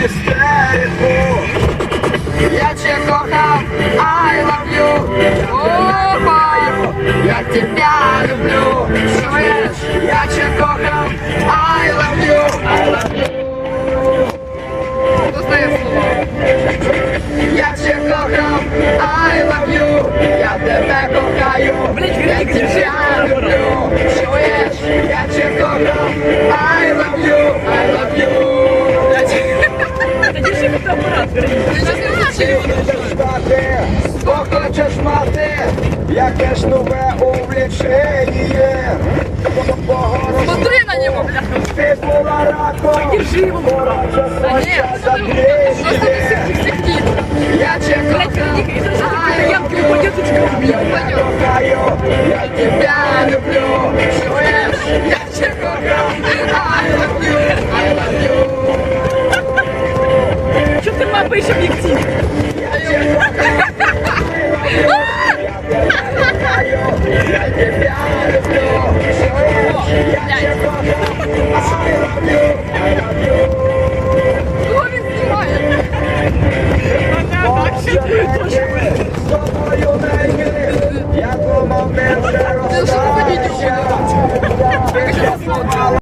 Я тебе кохав, I love you. Опа, я тебя люблю. Чуєш? Я тебе кохав, I love you. I love you. Я тебе кохав, I love you. Я тебе кохаю, Стати, хто хочеш мати, яке ж нове увлічення. Смотри на него, бляха. Ти була раком, Держи его. Да нет, за просто ты всех кит. Я тебе кохаю, Я твою деточку убью. кохаю, я тебя люблю. Чуєш? Я тебе кохаю, I love you, I love you. Что ты мапаешь объектив?